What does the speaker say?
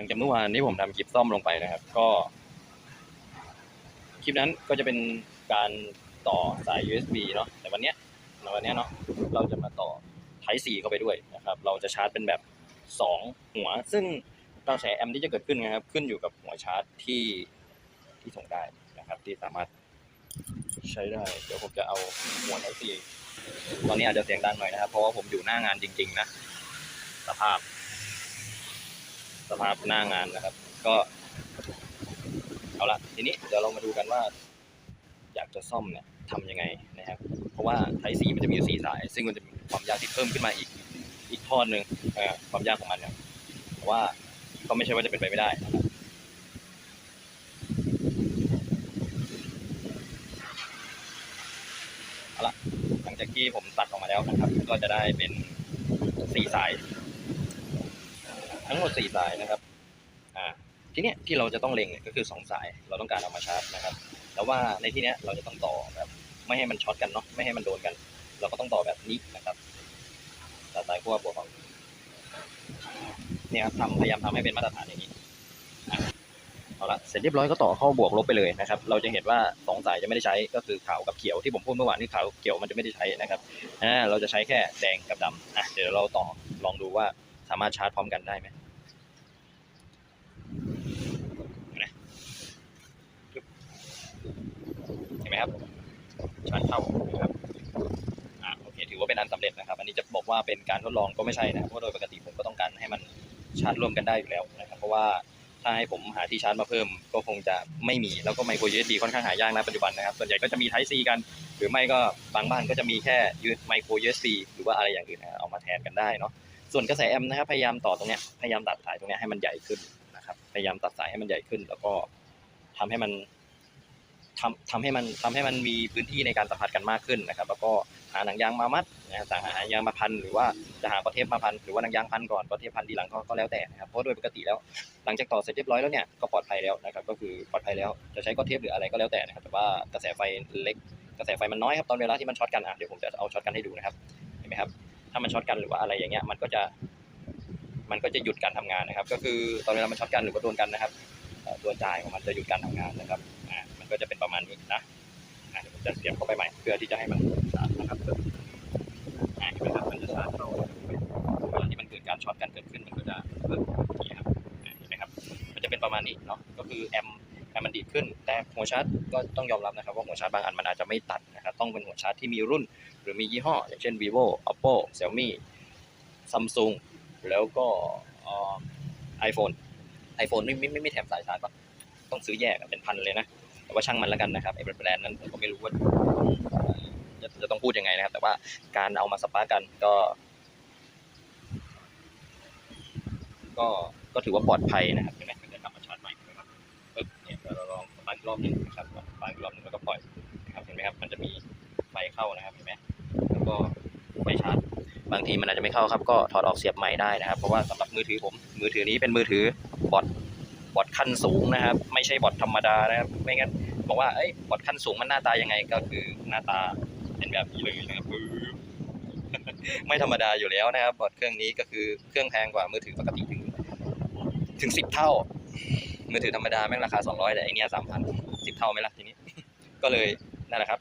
ลังจากเมื่อวานที่ผมทำคลิปซ่อมลงไปนะครับ ก็ คลิปนั้นก็จะเป็นการต่อสาย USB เนาะแต่วันเนี้ยในวันเนี้ยเนาะเราจะมาต่อ Type C เข้าไปด้วยนะครับ เราจะชาร์จเป็นแบบสองหัว ซึ่งกระแสแอมป์ที่จะเกิดขึ้นนะครับ ขึ้นอยู่กับหัวชาร์จที่ที่ส่งได้นะครับ ที่สามารถใช้ได้ เดี๋ยวผมจะเอาหัว Type C ตอนนี้อาจจะเสียงดังหน่อยนะครับ เพราะว่าผมอยู่หน้างานจริง ๆ นะ สภาพ สภาพหน้างานนะครับ ก็เอาละทีนี้เดี๋ยวเรามาดูกันว่า อยากจะซ่อมเนี่ยทำยังไงนะครับ เพราะว่าไทสีมันจะมีอยู่สี่สาย ซึ่งมันจะมีความยากที่เพิ่มขึ้นมาอีกอีกทอดหนึ่งความยากของมันเนี่ยแต่ว่าก็ไม่ใช่ว่าจะเป็นไปไม่ได้นะครับเอาละหลังจากที่ผมตัดออกมาแล้วนะครับ ก็จะได้เป็นสี่สาย ทั้งหมดสี่สายนะครับอ่าทีเนี้ยที่เราจะต้องเล็งเนี่ยก็คือสองสายเราต้องการเอามาชาร์จนะครับแต่ว่าในที่เนี้ยเราจะต้องต่อแบบไม่ให้มันช็อตกันเนาะไม่ให้มันโดนกัน เราก็ต้องต่อแบบนี้นะครับตัดสายขั้วบวกออกเนี่ยครับทำพยายามทำให้เป็นมาตรฐานอย่างนี้เอาละเสร็จเรียบร้อยก็ต่อเข้าบวกลบไปเลยนะครับ เราจะเห็นว่าสองสายจะไม่ได้ใช้ก็คือขาวกับเขียวที่ผมพูดเมื่อวานที่ขาวเขียวมันจะไม่ได้ใช้นะครับอ่าเราจะใช้แค่แดงกับดำอะเดี๋ยวเราต่อลองดูว่าสามารถชาร์จพร้อมกันได้ไหม เห็นไหม ครับชาร์จเข้านะครับอ่าโอเคถือว่าเป็นอันสำเร็จนะครับ อันนี้จะบอกว่าเป็นการทดลองก็ไม่ใช่นะเพราะโดยปกติผมก็ต้องการให้มันชาร์จร่วมกันได้อยู่แล้วนะครับ เพราะว่าถ้าให้ผมหาที่ชาร์จมาเพิ่มก็คงจะไม่มีแล้วก็ไมโคร USB ค่อนข้างหายากนะปัจจุบันนะครับ ส่วนใหญ่ก็จะมี Type C กัน หรือไม่ก็บางบ้านก็จะมีแค่ยูไมโคร USB หรือว่าอะไรอย่างอื่นนะเอามาแทนกันได้เนาะส่วนกระแสแอมป์นะครับพยายามต่อตรงเนี้ยพยายามตัดสายตรงเนี้ยให้มันใหญ่ขึ้นนะครับพยายามตัดสายให้มันใหญ่ขึ้น แล้วก็ทำให้มัน ทำทำให้มันทำให้มันมีพื้นที่ในการสัมผัสกันมากขึ้นนะครับ แล้วก็หาหนังยางมามัดนะครับหาหนังยางมาพันหรือว่าจะหาก็เทปมาพันหรือว่าหนังยางพันก่อนก็เทปพันทีหลังก็ก็แล้วแต่นะครับเพราะโดยปกติแล้ว หลังจากต่อเสร็จเรียบร้อยแล้วเนี่ยก็ปลอดภัยแล้วนะครับก็คือปลอดภัยแล้วจะใช้ก็เทปหรืออะไรก็แล้วแต่นะครับแต่ว่ากระแสไฟเล็กกระแสไฟมันน้อยครับตอนเวลาที่มันช็อตกันอะเดี๋ยวผมจะเอาช็อตกันให้ดูนะครับเห็นไหมครับถ้ามันช็อตกันหรือว่าอะไรอย่างเงี้ยมันก็จะมันก็จะหยุดการทำงานนะครับ ก็คือตอนเวลามันช็อตกันหรือว่าโดนกันนะครับตัวจ่ายของมันจะหยุดการทำงานนะครับ ก็จะเป็นประมาณนี้นะอะเดี๋ยวผมจะเสียบเข้าไปใหม่เพื่อที่จะให้มันชาร์จนะครับอะเห็นไหมครับมันจะชาร์จเข้าเวลาที่มันเกิดการช็อตกันเกิดขึ้นมันก็จะเพิ่มนี้ครับเห็นไหมครับมันจะเป็นประมาณนี้เนาะก็คือแอมป์แอมมันดีดขึ้น แต่หัวชาร์จก็ต้องยอมรับนะครับว่าหัวชาร์จบางอันมันอาจจะไม่ตัดนะครับต้องเป็นหัวชาร์จที่มีรุ่น หรือมียี่ห้อ อย่างเช่น vivo oppo xiaomi samsung แล้วก็ไอโฟนไอโฟนไม่ไม่ไม่ไม่แถมสายชาร์จปะต้องซื้อแยกเป็นพันเลยนะ แต่ว่าช่างมันแล้วกันนะครับไอ้แบรนด์นั้นผมก็ไม่รู้ว่าจะจะต้องพูดยังไงนะครับ แต่ว่าการเอามาสปาร์กันก็ ก็ก็ถือว่าปลอดภัยนะครับเห็นไหมมันจะกลับมาชาร์จใหม่นะครับปึ๊บเนี่ยเราลองสปาร์กรอบหนึงนะครับสปาร์กรอบหนึงแล้วก็ปล่อยนะครับเห็นไหมครับ มันจะมีไฟเข้านะครับเห็นไหมแล้วก็ไฟชาร์จบางทีมันอาจจะไม่เข้าครับ ก็ถอดออกเสียบใหม่ได้นะครับ เพราะว่าสำหรับมือถือผม มือถือนี้เป็นมือถือบอท บอทขั้นสูงนะครับ ไม่ใช่บอทธรรมดานะครับ ไม่งั้นบอกว่าเอ้ยบอทขั้นสูงมันหน้าตายังไงก็คือหน้าตาเป็นแบบนี้เลยนะครับปึ๊บไม่ธรรมดาอยู่แล้วนะครับ บอทเครื่องนี้ก็คือเครื่องแพงกว่ามือถือปกติถึง ถึงสิบเท่า มือถือธรรมดาแม่งราคาสองร้อยแต่ไอเนี้ยสามพันสิบเท่าไหมล่ะทีนี้ ก็เลยนั่นแหละครับ